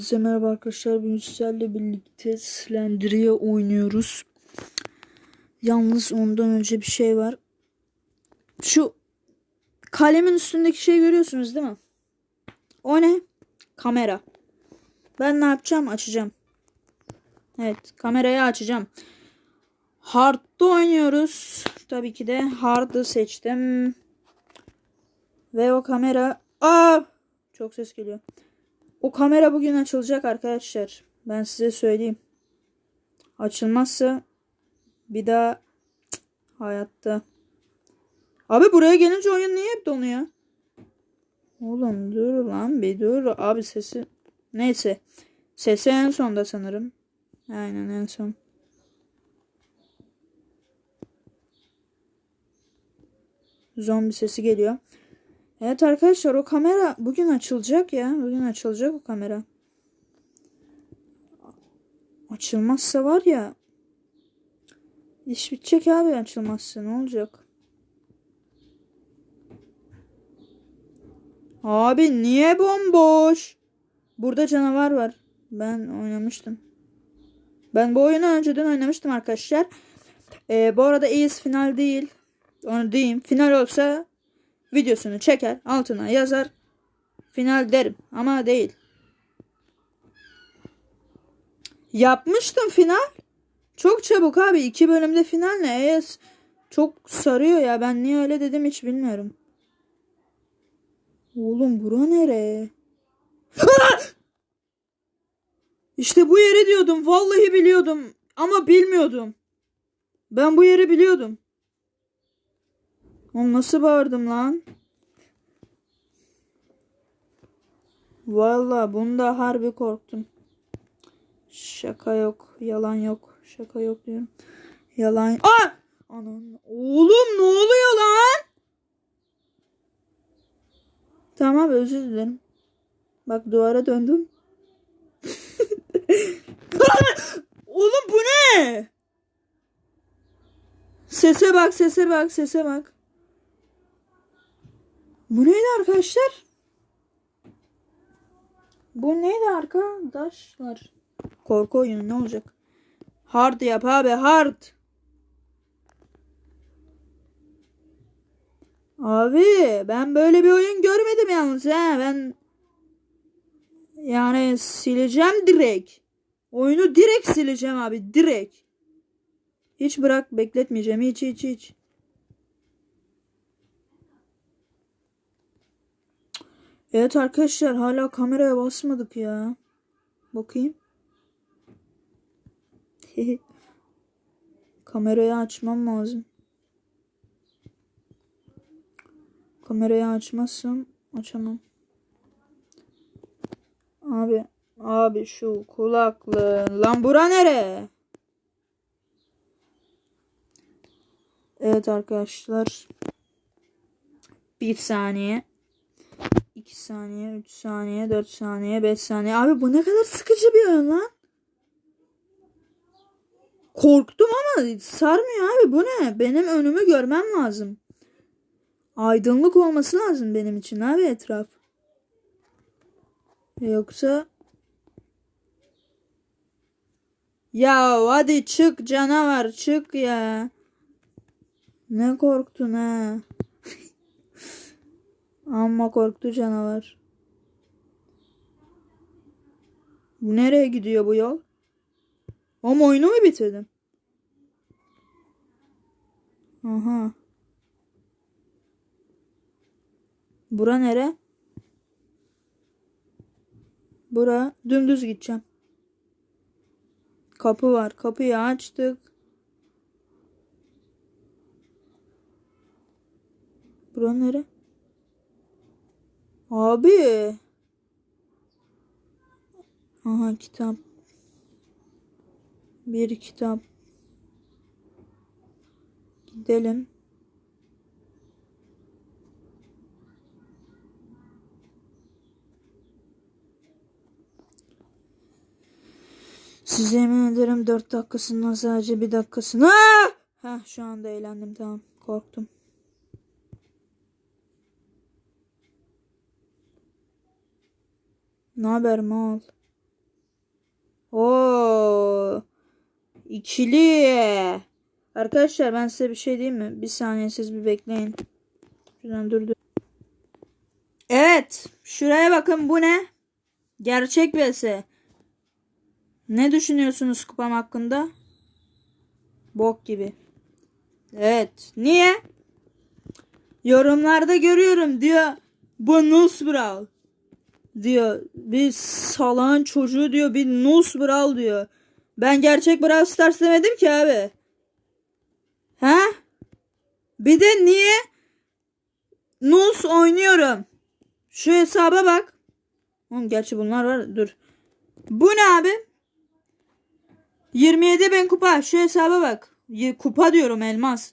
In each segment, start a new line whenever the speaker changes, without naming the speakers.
Size merhaba arkadaşlar. Bugün sizlerle birlikte Slendriye oynuyoruz. Yalnız ondan önce bir şey var. Şu kalemin üstündeki şeyi görüyorsunuz değil mi? O ne? Kamera. Ben ne yapacağım? Açacağım. Evet, kamerayı açacağım. Hard'da oynuyoruz. Tabii ki de Hard'ı seçtim. Ve o kamera... Aa! Çok ses geliyor. O kamera bugün açılacak arkadaşlar. Ben size söyleyeyim. Açılmazsa bir daha Cık, hayatta. Abi buraya gelince oyun niye hep donuyor? Oğlum dur lan bir dur. Abi sesi. Neyse. Sesi en sonda sanırım. Aynen en son. Zombi sesi geliyor. Evet arkadaşlar o kamera bugün açılacak ya. Bugün açılacak o kamera. Açılmazsa var ya. İş bitecek abi açılmazsa ne olacak? Abi niye bomboş? Burada canavar var. Ben oynamıştım. Ben bu oyunu önceden oynamıştım arkadaşlar. Ee, bu arada Ace final değil. Onu diyeyim. Final olsa videosunu çeker altına yazar final derim ama değil. Yapmıştım final. Çok çabuk abi. iki bölümde final ne? ES çok sarıyor ya. Ben niye öyle dedim hiç bilmiyorum. Oğlum bura nere? İşte bu yeri diyordum. Vallahi biliyordum. Ama bilmiyordum. Ben bu yeri biliyordum. Oğlum nasıl bağırdım lan? Valla bunda harbi korktum. Şaka yok. Yalan yok. Şaka yok diyorum. Yalan. Aa! Anan. Oğlum ne oluyor lan? Tamam özür dilerim. Bak duvara döndüm. Oğlum bu ne? Sese bak sese bak sese bak. Bu neydi arkadaşlar? Bu neydi arkadaşlar? Korku oyunu ne olacak? Hard yap abi hard. Abi ben böyle bir oyun görmedim yalnız ha. Ben yani sileceğim direkt. Oyunu direkt sileceğim abi direkt. Hiç bırak bekletmeyeceğim hiç hiç hiç. Evet arkadaşlar hala kameraya basmadık ya. Bakayım. Kamerayı açmam lazım. Kamerayı açmazsam açamam. Abi abi şu kulaklığı. Lan bura nere? Evet arkadaşlar. Bir saniye. 2 saniye, 3 saniye, 4 saniye, 5 saniye. Abi bu ne kadar sıkıcı bir oyun lan. Korktum ama sarmıyor abi. Bu ne? Benim önümü görmem lazım. Aydınlık olması lazım benim için abi etraf. Yoksa Ya hadi çık canavar çık ya. Ne korktun ha? Amma korktu canavar. Bu nereye gidiyor bu yol? Ama oyunu mu bitirdim? Aha. Bura nere? Bura dümdüz gideceğim. Kapı var. Kapıyı açtık. Bura nere? Abi. Aha kitap. Bir kitap. Gidelim. Size yemin ederim 4 dakikasından sadece bir dakikasını. Ha şu anda eğlendim tamam. Korktum. Ne haber mal? Oo. İkili. Arkadaşlar ben size bir şey diyeyim mi? Bir saniye siz bir bekleyin. Şuradan dur dur. Evet. Şuraya bakın bu ne? Gerçek vs. Ne düşünüyorsunuz kupam hakkında? Bok gibi. Evet. Niye? Yorumlarda görüyorum diyor. Bu Nusbral. Diyor. Bir salağın çocuğu diyor. Bir Nusbral diyor. Ben gerçek Brawl Stars demedim ki abi. Ha? Bir de niye? Nus oynuyorum. Şu hesaba bak. Oğlum gerçi bunlar var. Dur. Bu ne abi? 27 bin kupa. Şu hesaba bak. Kupa diyorum elmas.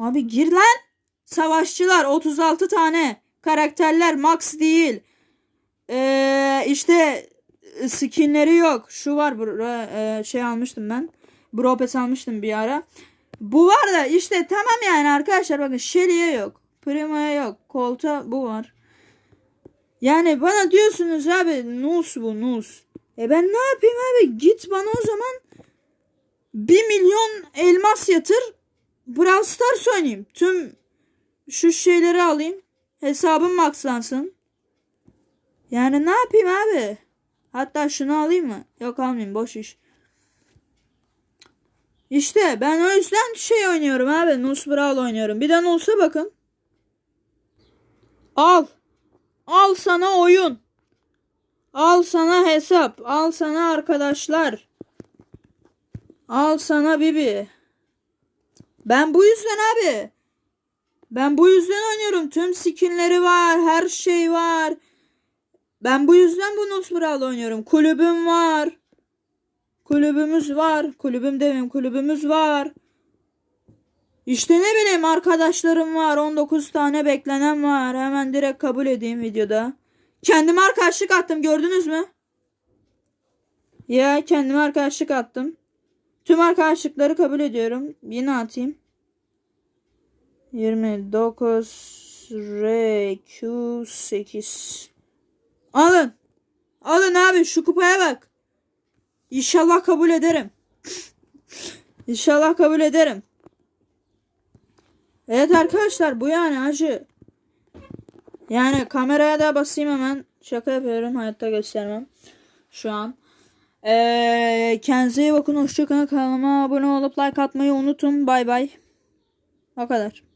Abi gir lan. Savaşçılar 36 tane. Karakterler max değil. Ee, işte skinleri yok. Şu var bura, e, şey almıştım ben. Bro Pass almıştım bir ara. Bu var da işte tamam yani arkadaşlar bakın Shelly'e yok. Prima'ya yok. Colt'a bu var. Yani bana diyorsunuz abi Nus bu Nus. E ben ne yapayım abi? Git bana o zaman 1 milyon elmas yatır. Brawl Stars oynayayım. Tüm şu şeyleri alayım. Hesabım maxlansın. Yani ne yapayım abi? Hatta şunu alayım mı? Yok almayayım boş iş. İşte ben o yüzden şey oynuyorum abi. Nus Brawl oynuyorum. Bir de Nus'a bakın. Al. Al sana oyun. Al sana hesap. Al sana arkadaşlar. Al sana Bibi. Ben bu yüzden abi. Ben bu yüzden oynuyorum. Tüm skinleri var. Her şey var. Ben bu yüzden bu Nusbra'la oynuyorum. Kulübüm var. Kulübümüz var. Kulübüm demeyeyim kulübümüz var. İşte ne bileyim arkadaşlarım var. 19 tane beklenen var. Hemen direkt kabul edeyim videoda. Kendime arkadaşlık attım gördünüz mü? Ya kendime arkadaşlık attım. Tüm arkadaşlıkları kabul ediyorum. Yine atayım. 29 RQ 8 Alın. Alın abi şu kupaya bak. İnşallah kabul ederim. İnşallah kabul ederim. Evet arkadaşlar bu yani acı. Yani kameraya da basayım hemen. Şaka yapıyorum. Hayatta göstermem. Şu an. Ee, kendinize iyi bakın. Hoşçakalın. Kanalıma abone olup like atmayı unutun. Bay bay. O kadar.